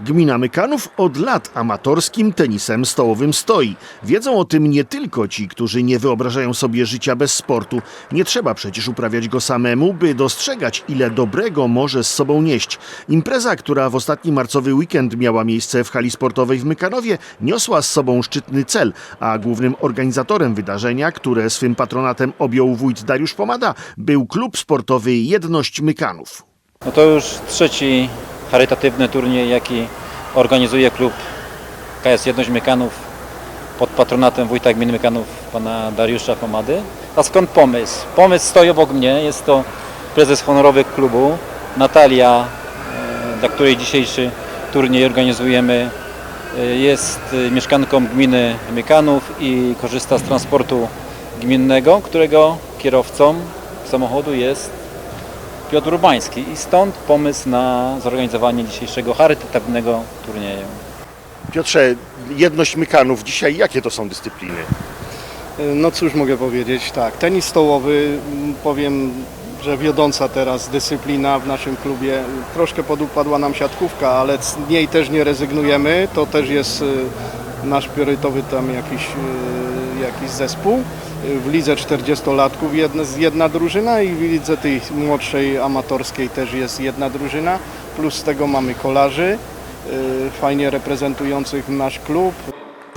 Gmina Mykanów od lat amatorskim tenisem stołowym stoi. Wiedzą o tym nie tylko ci, którzy nie wyobrażają sobie życia bez sportu. Nie trzeba przecież uprawiać go samemu, by dostrzegać, ile dobrego może z sobą nieść. Impreza, która w ostatni marcowy weekend miała miejsce w hali sportowej w Mykanowie, niosła z sobą szczytny cel, a głównym organizatorem wydarzenia, które swym patronatem objął wójt Dariusz Pomada, był klub sportowy Jedność Mykanów. No to już trzeci charytatywny turniej, jaki organizuje klub KS Jedność Mykanów pod patronatem wójta gminy Mykanów, pana Dariusza Pomady. A skąd pomysł? Pomysł stoi obok mnie, jest to prezes honorowy klubu Natalia, e, dla której dzisiejszy turniej organizujemy. E, Jest e, mieszkanką gminy Mykanów i korzysta z transportu gminnego, którego kierowcą samochodu jest Piotr Urbański i stąd pomysł na zorganizowanie dzisiejszego charytatywnego turnieju. Piotrze, Jedność Mykanów, dzisiaj jakie to są dyscypliny? No cóż mogę powiedzieć, tak, tenis stołowy, powiem, że wiodąca teraz dyscyplina w naszym klubie. Troszkę podupadła nam siatkówka, ale z niej też nie rezygnujemy. To też jest y, nasz priorytetowy tam jakiś, y, jakiś zespół. Y, W lidze 40-latków jedna, jedna drużyna i w lidze tej młodszej amatorskiej też jest jedna drużyna. Plus z tego mamy kolarzy, y, fajnie reprezentujących nasz klub.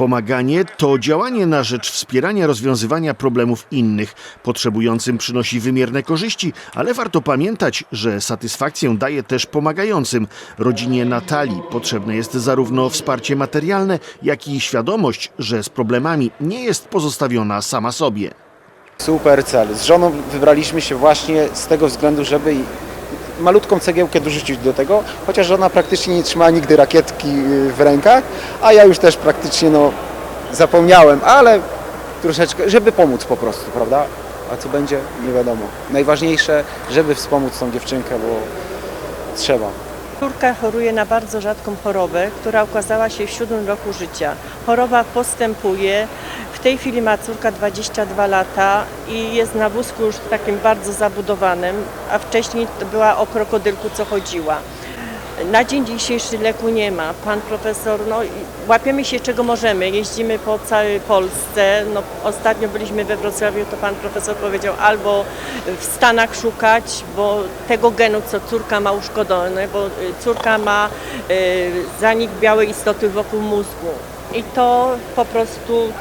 Pomaganie to działanie na rzecz wspierania rozwiązywania problemów innych. Potrzebującym przynosi wymierne korzyści, ale warto pamiętać, że satysfakcję daje też pomagającym. Rodzinie Natalii potrzebne jest zarówno wsparcie materialne, jak i świadomość, że z problemami nie jest pozostawiona sama sobie. Super cel. Z żoną wybraliśmy się właśnie z tego względu, żeby malutką cegiełkę dorzucić do tego, chociaż żona praktycznie nie trzymała nigdy rakietki y, w rękach, a ja już też praktycznie no, zapomniałem, ale troszeczkę, żeby pomóc po prostu, prawda? A co będzie, nie wiadomo. Najważniejsze, żeby wspomóc tą dziewczynkę, bo trzeba. Córka choruje na bardzo rzadką chorobę, która ukazała się w siódmym roku życia. Choroba postępuje. W tej chwili ma córka 22 lata i jest na wózku już takim bardzo zabudowanym, a wcześniej była o krokodylku, co chodziła. Na dzień dzisiejszy leku nie ma. Pan profesor, no łapiemy się czego możemy. Jeździmy po całej Polsce. No, ostatnio byliśmy we Wrocławiu, to pan profesor powiedział albo w Stanach szukać, bo tego genu, co córka ma uszkodzony, bo y, córka ma y, zanik białej istoty wokół mózgu. I to po prostu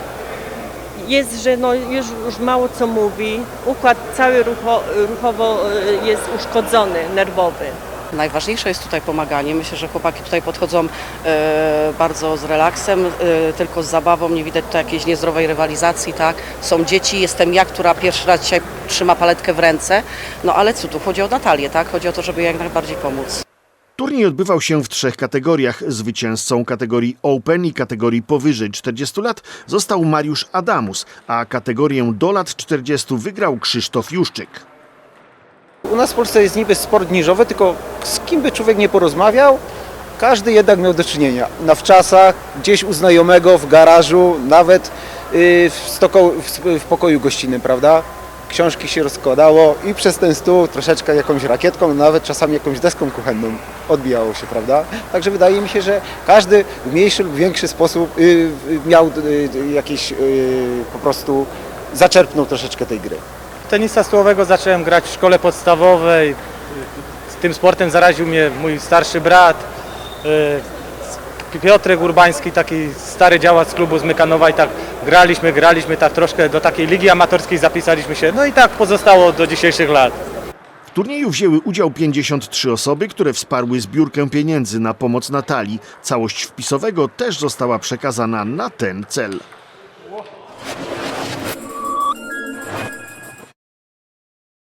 jest, że no już, już mało co mówi. Układ cały rucho, ruchowo y, jest uszkodzony, nerwowy. Najważniejsze jest tutaj pomaganie. Myślę, że chłopaki tutaj podchodzą e, bardzo z relaksem, e, tylko z zabawą. Nie widać tutaj jakiejś niezdrowej rywalizacji, tak? Są dzieci, jestem ja, która pierwszy raz dzisiaj trzyma paletkę w ręce. No ale co tu? Chodzi o Natalię, tak? Chodzi o to, żeby jak najbardziej pomóc. Turniej odbywał się w trzech kategoriach. Zwycięzcą kategorii Open i kategorii powyżej 40 lat został Mariusz Adamus, a kategorię do lat 40 wygrał Krzysztof Juszczyk. U nas w Polsce jest niby sport niżowy, tylko z kim by człowiek nie porozmawiał, każdy jednak miał do czynienia. Na wczasach, gdzieś u znajomego, w garażu, nawet yy, w, pokoju gościnnym, prawda? Książki się rozkładało i przez ten stół troszeczkę jakąś rakietką, nawet czasami jakąś deską kuchenną odbijało się, prawda? Także wydaje mi się, że każdy w mniejszy lub większy sposób yy, yy, miał jakieś yy, po prostu zaczerpnął troszeczkę tej gry. Tenisa stołowego zacząłem grać w szkole podstawowej. Z tym sportem zaraził mnie mój starszy brat. y, Piotrek Urbański, taki stary działacz z klubu z Mykanowa i tak graliśmy, graliśmy, tak troszkę do takiej ligi amatorskiej zapisaliśmy się. No i tak pozostało do dzisiejszych lat. W turnieju wzięły udział 53 osoby, które wsparły zbiórkę pieniędzy na pomoc Natalii. Całość wpisowego też została przekazana na ten cel.